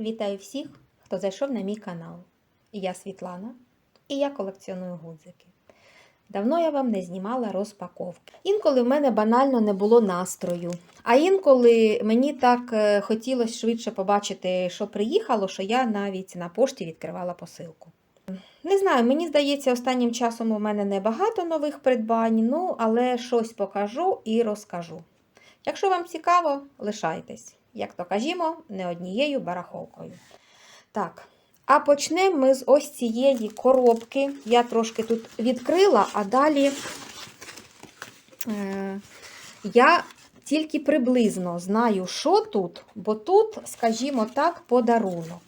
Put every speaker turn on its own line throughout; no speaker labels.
Вітаю всіх, хто зайшов на мій канал. Я Світлана і я колекціоную гудзики. Давно я вам не знімала розпаковки. Інколи в мене банально не було настрою, а інколи мені так е, хотілося швидше побачити, що приїхало, що я навіть на пошті відкривала посилку. Не знаю, мені здається, останнім часом у мене небагато нових придбань, ну але щось покажу і розкажу. Якщо вам цікаво, лишайтесь. Як то кажімо, не однією барахолкою. Так, а почнемо ми з ось цієї коробки. Я трошки тут відкрила, а далі е, я тільки приблизно знаю, що тут, бо тут, скажімо так, подарунок.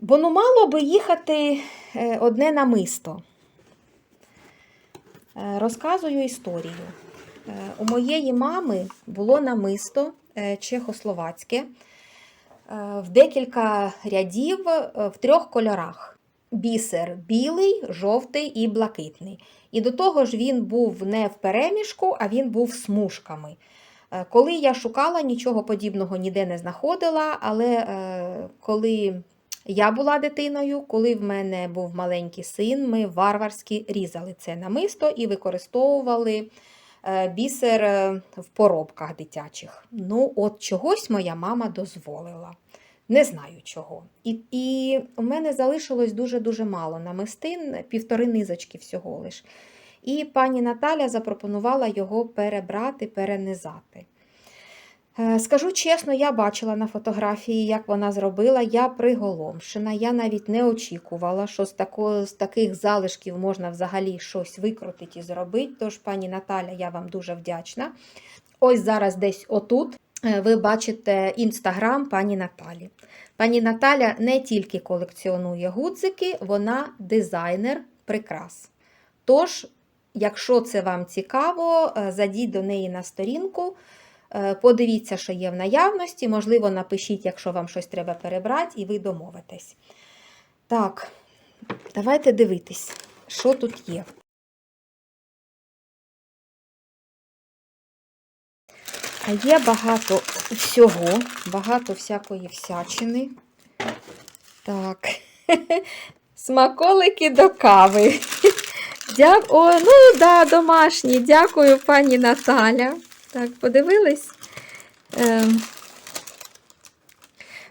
Бо ну мало би їхати е, одне намисто. Е, Розказую історію. Е, У моєї мами було намисто е, чехословацьке е, в декілька рядів в трьох кольорах: бісер білий, жовтий і блакитний. І до того ж він був не в перемішку, а він був смужками. Коли я шукала, нічого подібного ніде не знаходила, але коли я була дитиною, коли в мене був маленький син, ми варварськи різали це намисто і використовували бісер е, в поробках дитячих. Ну, от чогось моя мама дозволила. Не знаю чого. І, і у мене залишилось дуже-дуже мало намистин, півтори низочки всього лиш. І пані Наталя запропонувала його перебрати, перенизати. Е, Скажу чесно, я бачила на фотографії, як вона зробила. Я приголомшена. Я навіть не очікувала, що з, тако, з таких залишків можна взагалі щось викрутити і зробити. Тож, пані Наталя, я вам дуже вдячна. Ось зараз десь отут е, ви бачите інстаграм пані Наталі. Пані Наталя не тільки колекціонує гудзики, вона дизайнер прикрас. Тож, якщо це вам цікаво, е, зайдіть до неї на сторінку. Е, Подивіться, що є в наявності, можливо, напишіть, якщо вам щось треба перебрати, і ви домовитесь. Так, давайте дивитись, що тут є. А є багато всього, багато всякої всячини. Так, смаколики до кави. Дя... О, ну да, домашні. Дякую, пані Наталя. Так, подивились. Ем.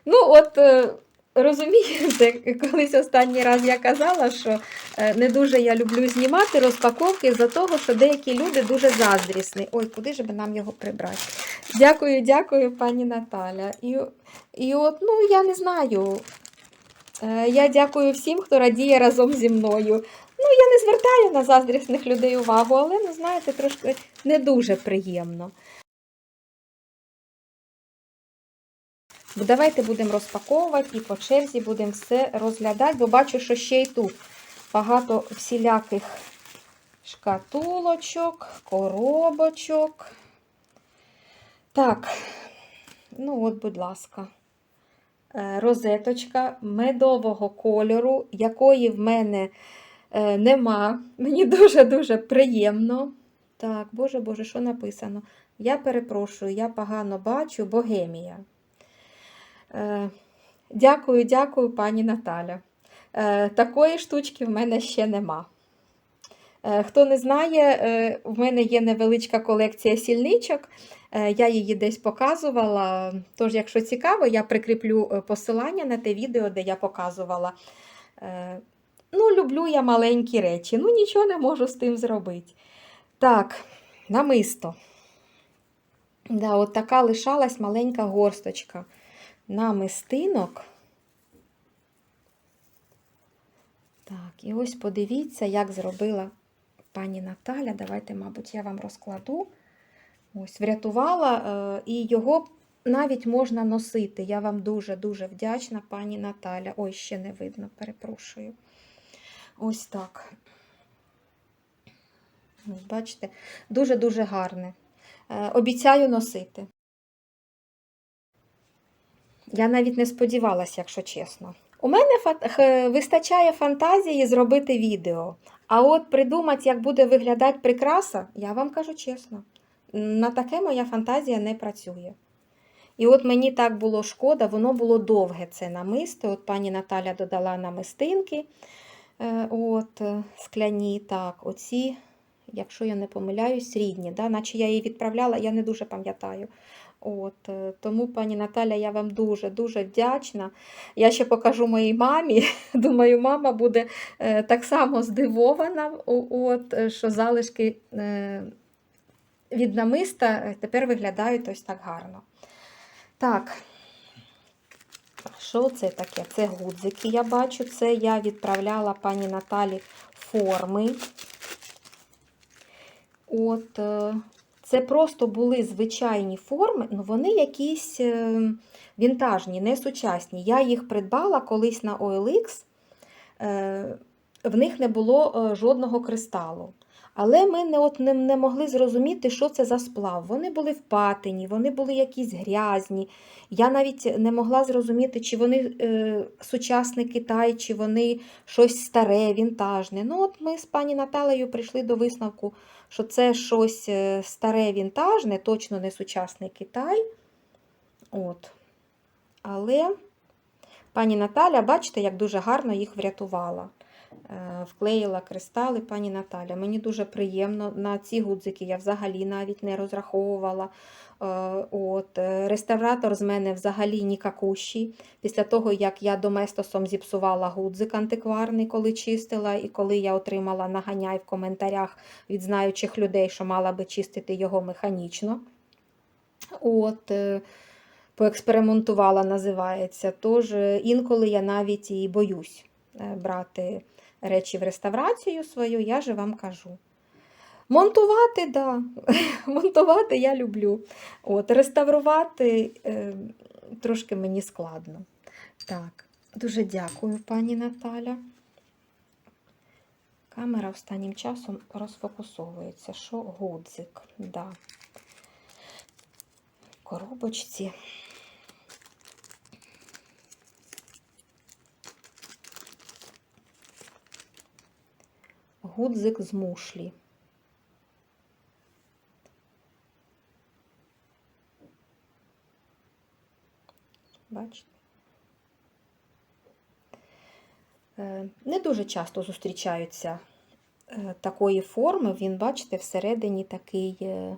Ну, от, е, розумієте, колись останній раз я казала, що е, не дуже я люблю знімати розпаковки за того, що деякі люди дуже заздрісні. Ой, куди ж би нам його прибрати? Дякую, дякую, пані Наталя. І, і от, ну, я не знаю. Е, Я дякую всім, хто радіє разом зі мною. Ну, я не звертаю на заздрісних людей увагу, але, ну, знаєте, трошки не дуже приємно. Давайте будемо розпаковувати і по черзі будемо все розглядати, бо бачу, що ще й тут багато всіляких шкатулочок, коробочок. Так, ну от, будь ласка, е, розеточка медового кольору, якої в мене е, нема. Мені дуже-дуже приємно. Так, боже Боже, що написано? Я перепрошую, я погано бачу, богемія. Е, Дякую, дякую, пані Наталя. Е, Такої штучки в мене ще нема. Е, Хто не знає, е, в мене є невеличка колекція сільничок. Е, Я її десь показувала. Тож, якщо цікаво, я прикріплю е, посилання на те відео, де я показувала. Е, Ну, люблю я маленькі речі. Ну, нічого не можу з тим зробити. Так, намисто. Да, от така лишалась маленька горсточка намистинок. Так, і ось подивіться, як зробила пані Наталя. Давайте, мабуть, я вам розкладу. Ось, врятувала, е, і його навіть можна носити. Я вам дуже-дуже вдячна, пані Наталя. Ой, ще не видно, перепрошую. Ось так. Бачите, дуже-дуже гарне. Е, Обіцяю носити. Я навіть не сподівалася, якщо чесно. У мене вистачає фантазії зробити відео. А от придумати, як буде виглядати прикраса, я вам кажу чесно, на таке моя фантазія не працює. І от мені так було шкода, воно було довге це намисто. От пані Наталя додала намистинки. Е, От, скляні, так, оці, якщо я не помиляюсь, рідні, да? наче я її відправляла, я не дуже пам'ятаю. От, е, тому, пані Наталя, я вам дуже-дуже вдячна. Я ще покажу моїй мамі. Думаю, мама буде е, так само здивована, от, е, що залишки від намиста тепер виглядають ось так гарно. Так, що це таке? Це гудзики, я бачу. Це я відправляла пані Наталі форми. От, е, це просто були звичайні форми, ну вони якісь е, вінтажні, не сучасні. Я їх придбала колись на OLX. Е, В них не було жодного кристалу. Але ми не, от, не, не могли зрозуміти, що це за сплав. Вони були впатені, вони були якісь грязні. Я навіть не могла зрозуміти, чи вони е, сучасний Китай, чи вони щось старе, вінтажне. Ну, от ми з пані Наталею прийшли до висновку, що це щось е, старе, вінтажне, точно не сучасний Китай. От. Але пані Наталя, бачите, як дуже гарно їх врятувала. Е, Вклеїла кристали пані Наталя. Мені дуже приємно. На ці гудзики я взагалі навіть не розраховувала. Е, От, е, реставратор з мене взагалі нікакущий. Після того, як я доместосом зіпсувала гудзик антикварний, коли чистила, і коли я отримала наганяй в коментарях від знаючих людей, що мала би чистити його механічно. От, поекспериментувала, називається. Тож інколи я навіть і боюсь брати речі в реставрацію свою, я же вам кажу. Монтувати, да. Монтувати я люблю. От, реставрувати е, трошки мені складно. Так, дуже дякую, пані Наталя. Камера останнім часом розфокусовується. Що гудзик? Да. Коробочці. Гудзик з мушлі. Бачите? Е, Не дуже часто зустрічаються е, такої форми. Він, бачите, всередині такий. е,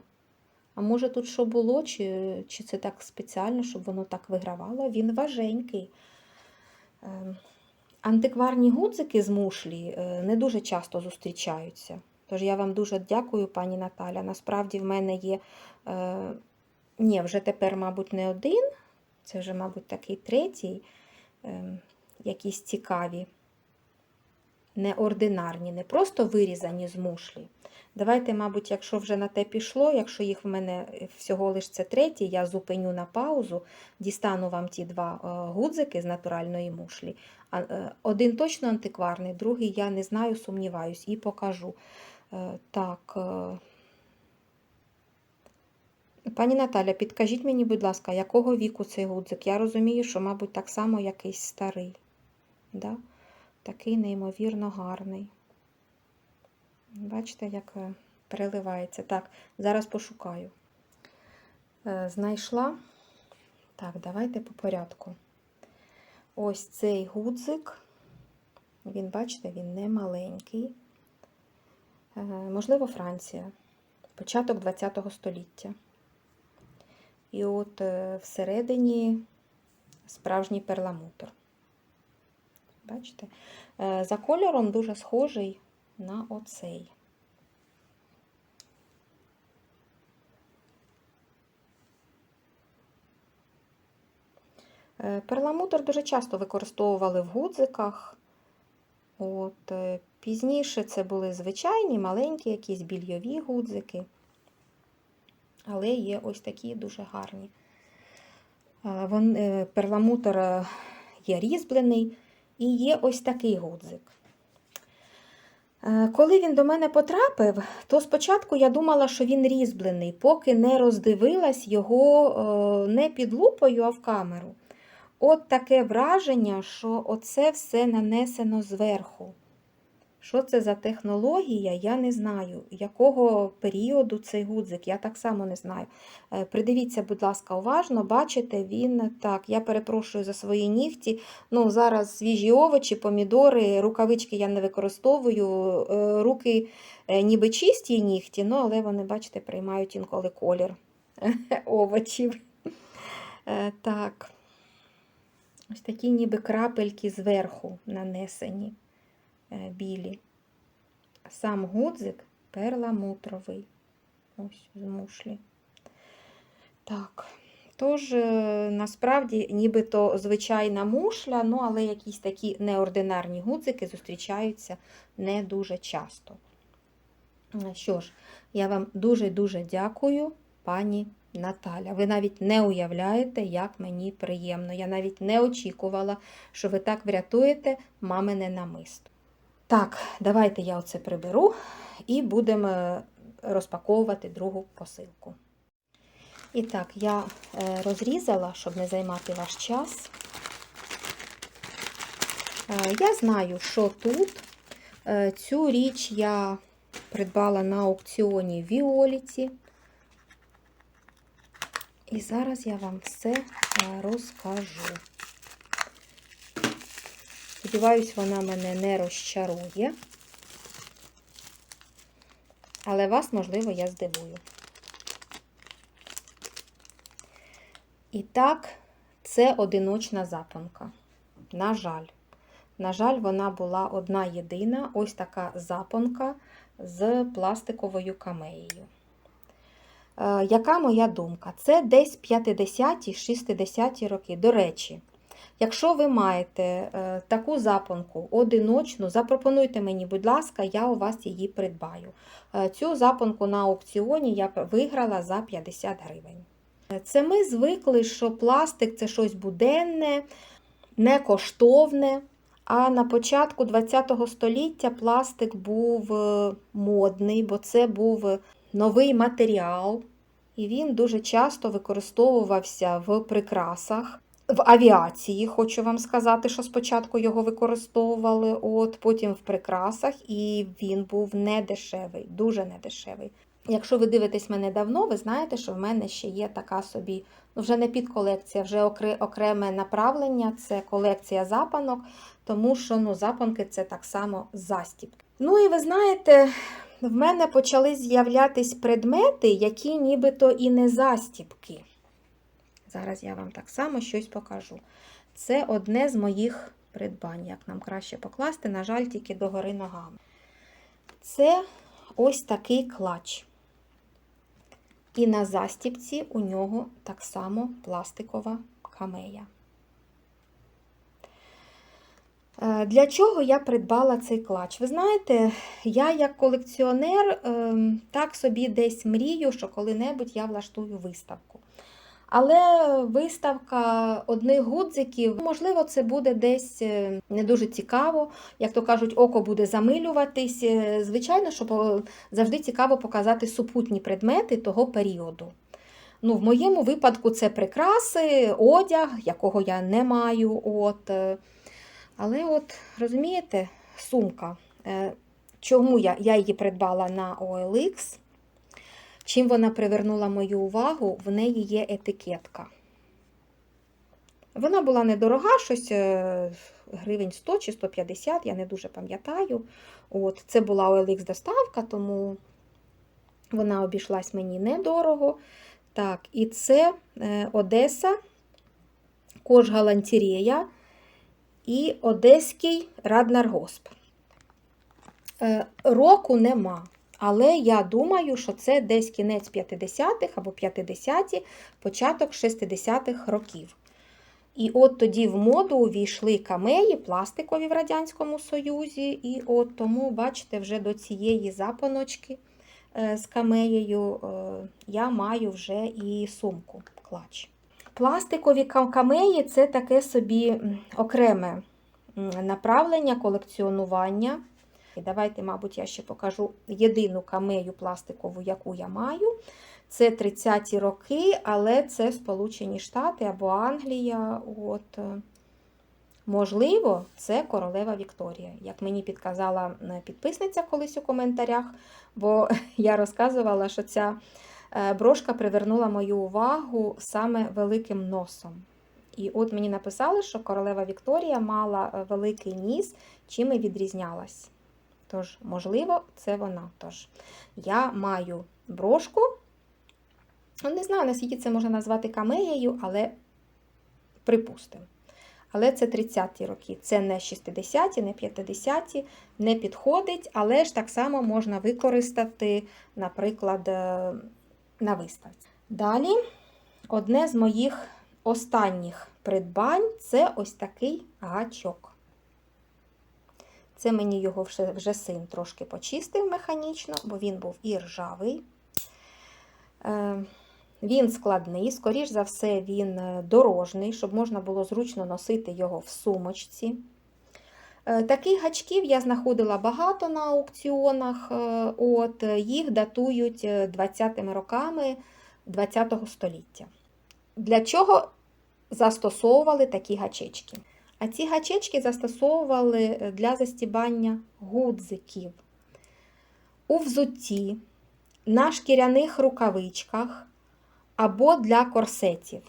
А може тут що було, чи, чи це так спеціально, щоб воно так вигравало? Він важенький. Антикварні гудзики з мушлі е, не дуже часто зустрічаються. Тож я вам дуже дякую, пані Наталя. Насправді в мене є, е, ні, вже тепер, мабуть, не один, це вже, мабуть, такий третій, е, якісь цікаві, неординарні, не просто вирізані з мушлі. Давайте, мабуть, якщо вже на те пішло, якщо їх в мене всього лише це третій, я зупиню на паузу, дістану вам ті два е, гудзики з натуральної мушлі. Е, Один точно антикварний, другий я не знаю, сумніваюсь, і покажу. Е, Так. Пані Наталя, підкажіть мені, будь ласка, якого віку цей гудзик? Я розумію, що, мабуть, так само якийсь старий. Да? Такий неймовірно гарний. Бачите, як е, переливається. Так, зараз пошукаю. Е, Знайшла. Так, давайте по порядку. Ось цей гудзик. Він, бачите, він не маленький. Е, Можливо, Франція. Початок ХХ століття. І от всередині справжній перламутр. Бачите? Е, За кольором дуже схожий на оцей. Е, Перламутр дуже часто використовували в гудзиках. От, е, пізніше це були звичайні, маленькі, якісь більйові гудзики. Але є ось такі дуже гарні. Вон, перламутр є різьблений і є ось такий гудзик. Е, Коли він до мене потрапив, то спочатку я думала, що він різьблений, поки не роздивилась його е, не під лупою, а в камеру. От таке враження, що оце все нанесено зверху. Що це за технологія, я не знаю. Якого періоду цей гудзик, я так само не знаю. Е, Придивіться, будь ласка, уважно, бачите, він так, я перепрошую за свої нігті. Ну, Зараз свіжі овочі, помідори, рукавички я не використовую, е, руки е, ніби чисті нігті, ну, але вони, бачите, приймають інколи колір овочів. Так. Ось такі ніби крапельки зверху нанесені білі. Сам гудзик перламутровий. Ось з мушлі. Так. Тож, е, насправді, нібито звичайна мушля, ну, але якісь такі неординарні гудзики зустрічаються не дуже часто. Е, Що ж, я вам дуже-дуже дякую, пані Наталя. Ви навіть не уявляєте, як мені приємно. Я навіть не очікувала, що ви так врятуєте мамине намисто. Так, давайте я оце приберу і будемо розпаковувати другу посилку. І так, я е, розрізала, щоб не займати ваш час. Е, Я знаю, що тут. Е, Цю річ я придбала на аукціоні Віоліті. І зараз я вам все розкажу. Сподіваюсь, вона мене не розчарує. Але вас, можливо, я здивую. І так, це одиночна запонка. На жаль. На жаль, вона була одна єдина, ось така запонка з пластиковою камеєю. Е, Яка моя думка? Це десь 50-60 роки. До речі, якщо ви маєте е, таку запонку одиночну, запропонуйте мені, будь ласка, я у вас її придбаю. Е, Цю запонку на аукціоні я виграла за 50 гривень. Це ми звикли, що пластик це щось буденне, некоштовне. А на початку ХХ століття пластик був е, модний, бо це був новий матеріал, і він дуже часто використовувався в прикрасах. В авіації, хочу вам сказати, що спочатку його використовували, от потім в прикрасах, і він був недешевий, дуже недешевий. Якщо ви дивитесь мене давно, ви знаєте, що в мене ще є така собі, ну вже не підколекція, вже окре- окреме направлення, це колекція запанок, тому що ну, запанки це так само застібки. Ну і ви знаєте, в мене почали з'являтись предмети, які нібито і не застібки. Зараз я вам так само щось покажу. Це одне з моїх придбань. Як нам краще покласти, на жаль, тільки догори ногами. Це ось такий клач. І на застібці у нього так само пластикова камея. Е, Для чого я придбала цей клач? Ви знаєте, я як колекціонер ем, так собі десь мрію, що коли-небудь я влаштую виставку. Але виставка одних гудзиків, можливо, це буде десь е, не дуже цікаво. Як то кажуть, око буде замилюватись. Е, Звичайно, що завжди цікаво показати супутні предмети того періоду. Ну, в моєму випадку це прикраси, одяг, якого я не маю. От. е. Але от, розумієте, сумка. Е, Чому я, я її придбала на OLX? Чим вона привернула мою увагу, в неї є етикетка. Вона була недорога, щось е, гривень 100 чи 150, я не дуже пам'ятаю. От, Це була OLX доставка, тому вона обійшлась мені недорого. Так, і це е, Одеса, Кожгалантерея і Одеський Раднаргосп. Е, Року нема. Але я думаю, що це десь кінець 50-х або 50-ті, початок 60-х років. І от тоді в моду увійшли камеї, пластикові в Радянському Союзі. І от тому, бачите, вже до цієї запоночки е, з камеєю е, я маю вже і сумку клач. Пластикові камеї це таке собі окреме направлення колекціонування. І давайте, мабуть, я ще покажу єдину камею пластикову, яку я маю. Це 30-ті роки, але це Сполучені Штати або Англія. От. е, Можливо, це королева Вікторія, як мені підказала е, підписниця колись у коментарях, бо я розказувала, що ця е, брошка привернула мою увагу саме великим носом. І от мені написали, що королева Вікторія мала великий ніс, чим і відрізнялась. Тож, можливо, це вона. Тож, я маю брошку. Ну, Не знаю, наскільки це можна назвати камеєю, але припустимо. Але це 30-ті роки. Це не 60-ті, не 50-ті, не підходить, але ж так само можна використати, наприклад, е, на виставці. Далі, одне з моїх останніх придбань це ось такий гачок. Це мені його вже, вже син трошки почистив механічно, бо він був і ржавий. Е, він складний, скоріш за все, він е, дорожний, щоб можна було зручно носити його в сумочці. Е, Таких гачків я знаходила багато на аукціонах. От, їх датують 20-ми роками ХХ століття. Для чого застосовували такі гачечки? А ці гачечки застосовували е, для застібання гудзиків у взутті, на шкіряних рукавичках або для корсетів.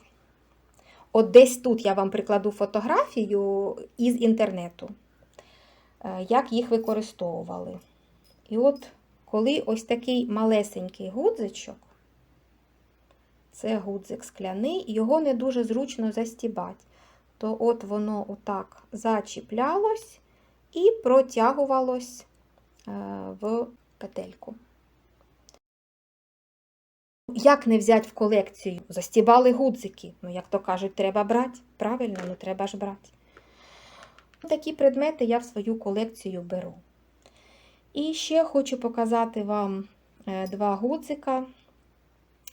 От десь тут я вам прикладу фотографію із інтернету, е, як їх використовували. І от коли ось такий малесенький гудзичок, це гудзик скляний, його не дуже зручно застібати, то от воно отак зачіплялось і протягувалось е, в петельку. Як не взяти в колекцію? Застібали гудзики. Ну, як то кажуть, треба брати. Правильно, ну треба ж брати. Такі предмети я в свою колекцію беру. І ще хочу показати вам е, два гудзика,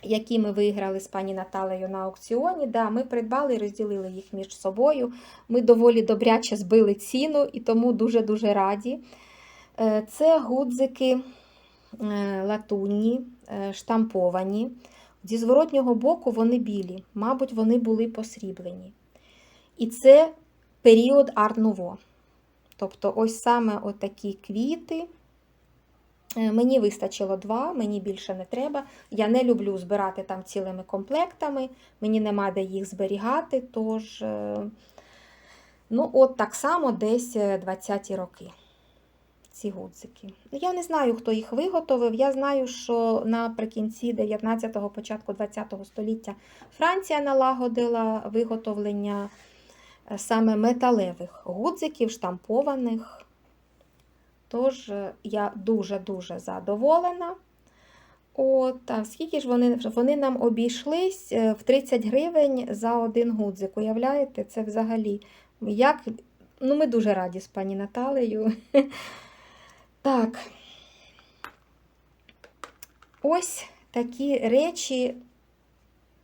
які ми виграли з пані Наталею на аукціоні. Да, Ми придбали і розділили їх між собою. Ми доволі добряче збили ціну і тому дуже-дуже раді. Е, Це гудзики е, латунні, е, штамповані. Зі зворотнього боку вони білі, мабуть, вони були посріблені. І це період Арт-Нуво. Тобто, ось саме отакі квіти. Е, Мені вистачило два, мені більше не треба. Я не люблю збирати там цілими комплектами, мені нема де їх зберігати. Тож, е, ну, от так само десь 20-ті роки. Ці гудзики. Я не знаю, хто їх виготовив. Я знаю, що наприкінці 19-го, початку 20-го століття Франція налагодила виготовлення е, саме металевих гудзиків, штампованих. Тож е, я дуже-дуже задоволена. От, а скільки ж вони, вони нам обійшлись е, в 30 гривень за один гудзик. Уявляєте, це взагалі. Як... Ну, ми дуже раді з пані Наталею. Так. Ось такі речі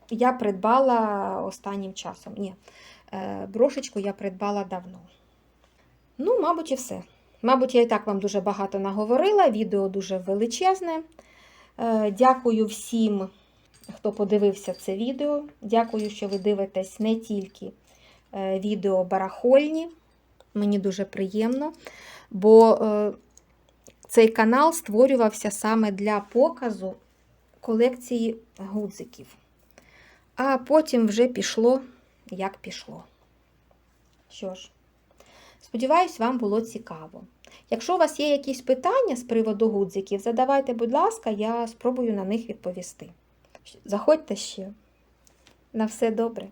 я придбала останнім часом. Ні, е, брошечку я придбала давно. Ну, мабуть, і все. Мабуть, я і так вам дуже багато наговорила, відео дуже величезне. Е, Дякую всім, хто подивився це відео. Дякую, що ви дивитесь не тільки е, відео барахольні. Мені дуже приємно, бо е, цей канал створювався саме для показу колекції гудзиків. А потім вже пішло, як пішло. Що ж, сподіваюсь, вам було цікаво. Якщо у вас є якісь питання з приводу гудзиків, задавайте, будь ласка, я спробую на них відповісти. Заходьте ще. На все добре.